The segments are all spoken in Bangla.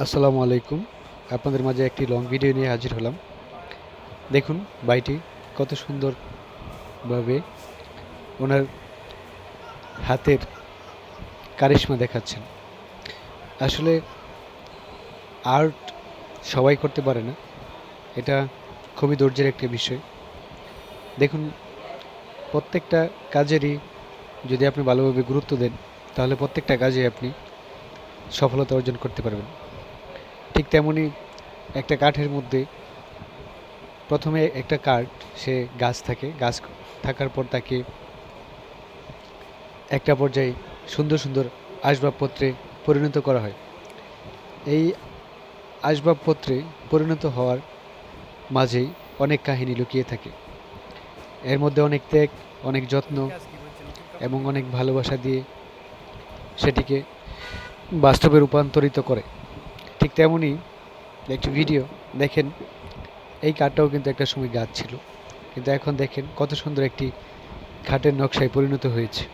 আসসালামু আলাইকুম। আপনাদের মাঝে একটি লং ভিডিও নিয়ে হাজির হলাম। দেখুন বাইটি কত সুন্দরভাবে ওনার হাতের কারিশমা দেখাচ্ছেন। আসলে আর্ট সবাই করতে পারে না। এটা খুবই ধৈর্যের একটি বিষয়। দেখুন, প্রত্যেকটা কাজেরই যদি আপনি ভালোভাবে গুরুত্ব দেন, তাহলে প্রত্যেকটা কাজে আপনি সফলতা অর্জন করতে পারবেন। ঠিক তেমনই একটা কাঠের মধ্যে প্রথমে একটা কাঠ, সে গাছ থাকে, গাছ থাকার পর তাকে একটা পর্যায়ে সুন্দর সুন্দর আসবাবপত্রে পরিণত করা হয়। এই আসবাবপত্রে পরিণত হওয়ার মাঝেই অনেক কাহিনী লুকিয়ে থাকে। এর মধ্যে অনেক ত্যাগ, অনেক যত্ন এবং অনেক ভালোবাসা দিয়ে সেটিকে বাস্তবে রূপান্তরিত করে। ঠিক তেমনই একটি ভিডিও দেখেন। এই কাঠটাও কিন্তু একটা সময় গাছ ছিল। কিন্তু এখন দেখেন কত সুন্দর একটি খাটের নকশায় পরিণত হয়েছে।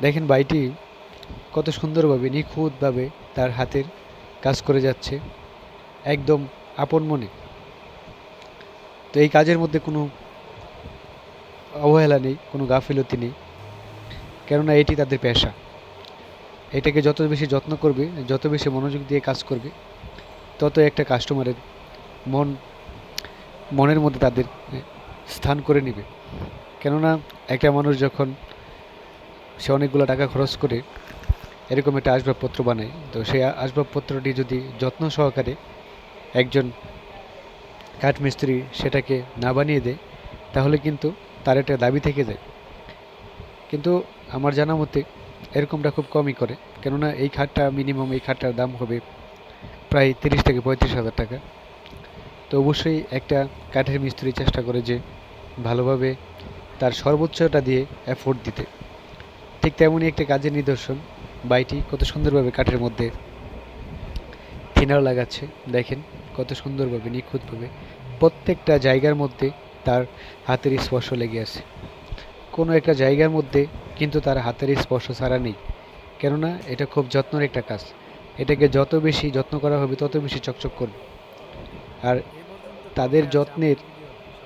দেখেন বাইটি কত সুন্দরভাবে, নিখুঁতভাবে তার হাতের কাজ করে যাচ্ছে। একদম আপন মনে। তো এই কাজের মধ্যে কোনো অবহেলা নেই, কোনো গাফিলতি নেই। কেননা এটি তাদের পেশা। এটাকে যত বেশি যত্ন করবে, যত বেশি মনোযোগ দিয়ে কাজ করবে, তত একটা কাস্টমারের মন, মনের মধ্যে তাদের স্থান করে নেবে। কেননা একটা মানুষ যখন সে অনেকগুলো টাকা খরচ করে এরকম একটা আসবাবপত্র বানায়, তো সেই আসবাবপত্রটি যদি যত্ন সহকারে একজন কাঠমিস্ত্রি সেটাকে না বানিয়ে দেয়, তাহলে কিন্তু তার একটা দাবি থেকে যায়। কিন্তু আমার জানা মতে এরকমটা খুব কমই করে। কেননা এই খাটটা মিনিমাম এই খাটটার দাম হবে প্রায় তিরিশ থেকে পঁয়ত্রিশ হাজার টাকা। তো অবশ্যই একটা কাঠের মিস্ত্রি চেষ্টা করে যে ভালোভাবে তার সর্বোচ্চটা দিয়ে এফোর্ট দিতে। ঠিক তেমনই একটা কাজের নিদর্শন। বাইটি কত সুন্দরভাবে কাঠের মধ্যে থিনার লাগাচ্ছে। দেখেন কত সুন্দরভাবে, নিখুঁতভাবে প্রত্যেকটা জায়গার মধ্যে তার হাতের স্পর্শ লেগে আছে। কোনো একটা জায়গার মধ্যে কিন্তু তার হাতের স্পর্শ ছাড়া নেই। কেননা এটা খুব যত্নের একটা কাজ। এটাকে যত বেশি যত্ন করা হবে, তত বেশি চকচক করবে। আর তাদের যত্নের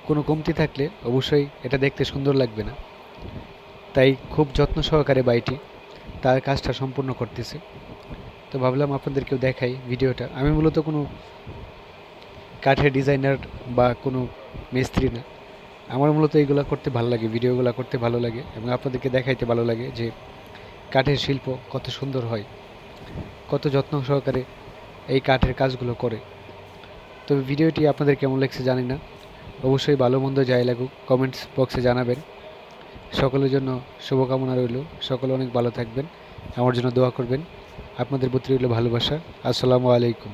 কোনো কমতি থাকলে অবশ্যই এটা দেখতে সুন্দর লাগবে না। তাই খুব যত্ন সহকারে বাইটি তার কাজটা সম্পূর্ণ করতেছে। তো ভাবলাম আপনাদেরকেও দেখাই ভিডিওটা। আমি মূলত কোনো কাঠের ডিজাইনার বা কোনো মিস্ত্রি না। আমার মূলত এইগুলো করতে ভালো লাগে, ভিডিওগুলো করতে ভালো লাগে এবং আপনাদেরকে দেখাইতে ভালো লাগে যে কাঠের শিল্প কত সুন্দর হয়, কত যত্ন সহকারে এই কাঠের কাজগুলো করে। তবে ভিডিওটি আপনাদের কেমন লাগছে জানি না। অবশ্যই ভালো মন্দ যাই লাগুক কমেন্টস বক্সে জানাবেন। সকলের জন্য শুভকামনা রইল, সকলে অনেক ভালো থাকবেন, আমার জন্য দোয়া করবেন। আপনাদের প্রতি রইল ভালোবাসা, আসসালামু আলাইকুম।